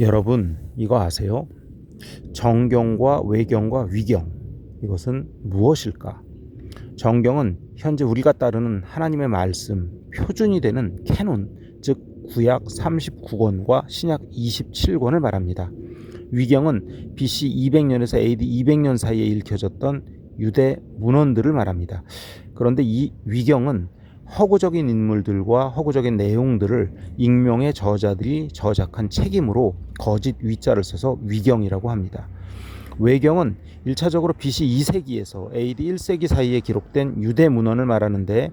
여러분 이거 아세요? 정경과 외경과 위경 이것은 무엇일까? 정경은 현재 우리가 따르는 하나님의 말씀 표준이 되는 캐논 즉 구약 39권과 신약 27권을 말합니다. 위경은 BC 200년에서 AD 200년 사이에 읽혀졌던 유대 문헌들을 말합니다. 그런데 이 위경은 허구적인 인물들과 허구적인 내용들을 익명의 저자들이 저작한 책임으로 거짓 위자를 써서 위경이라고 합니다. 외경은 1차적으로 BC 2세기에서 AD 1세기 사이에 기록된 유대 문헌을 말하는데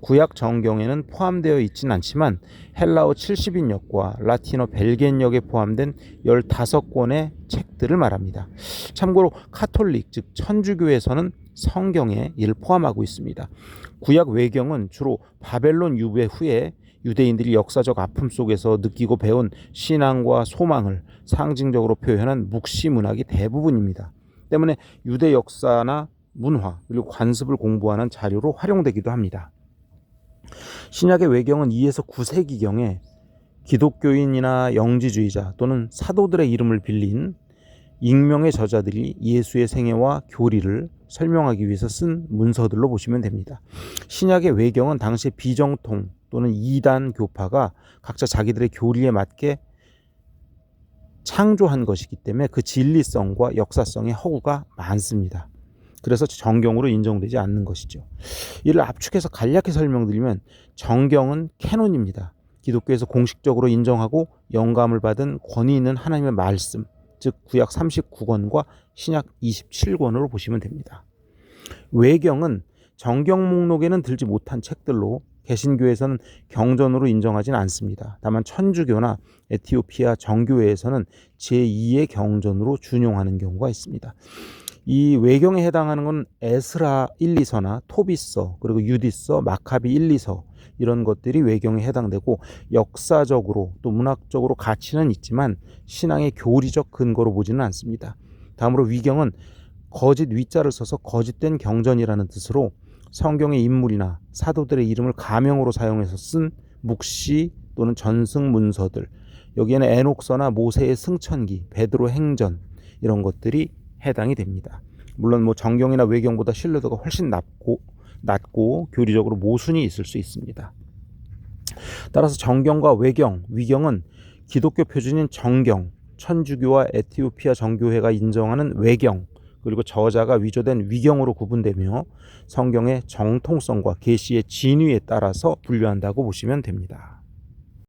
구약 정경에는 포함되어 있진 않지만 헬라어 70인역과 라틴어 벨겐역에 포함된 15권의 책들을 말합니다. 참고로 카톨릭 즉 천주교에서는 성경에 이를 포함하고 있습니다. 구약 외경은 주로 바벨론 유배 후에 유대인들이 역사적 아픔 속에서 느끼고 배운 신앙과 소망을 상징적으로 표현한 묵시 문학이 대부분입니다. 때문에 유대 역사나 문화 그리고 관습을 공부하는 자료로 활용되기도 합니다. 신약의 외경은 2에서 9세기경에 기독교인이나 영지주의자 또는 사도들의 이름을 빌린 익명의 저자들이 예수의 생애와 교리를 설명하기 위해서 쓴 문서들로 보시면 됩니다. 신약의 외경은 당시 비정통 또는 이단 교파가 각자 자기들의 교리에 맞게 창조한 것이기 때문에 그 진리성과 역사성의 허구가 많습니다. 그래서 정경으로 인정되지 않는 것이죠. 이를 압축해서 간략히 설명드리면 정경은 캐논입니다. 기독교에서 공식적으로 인정하고 영감을 받은 권위 있는 하나님의 말씀, 즉 구약 39권과 신약 27권으로 보시면 됩니다. 외경은 정경 목록에는 들지 못한 책들로 개신교에서는 경전으로 인정하지는 않습니다. 다만 천주교나 에티오피아 정교회에서는 제2의 경전으로 준용하는 경우가 있습니다. 이 외경에 해당하는 건 에스라 1, 2서나 토비서 그리고 유디서, 마카비 1, 2서 이런 것들이 외경에 해당되고 역사적으로 또 문학적으로 가치는 있지만 신앙의 교리적 근거로 보지는 않습니다. 다음으로 위경은 거짓 위자를 써서 거짓된 경전이라는 뜻으로 성경의 인물이나 사도들의 이름을 가명으로 사용해서 쓴 묵시 또는 전승 문서들 여기에는 에녹서나 모세의 승천기, 베드로 행전 이런 것들이 해당이 됩니다. 물론 뭐 정경이나 외경보다 신뢰도가 훨씬 낮고 낮고 교리적으로 모순이 있을 수 있습니다. 따라서 정경과 외경, 위경은 기독교 표준인 정경, 천주교와 에티오피아 정교회가 인정하는 외경, 그리고 저자가 위조된 위경으로 구분되며 성경의 정통성과 계시의 진위에 따라서 분류한다고 보시면 됩니다.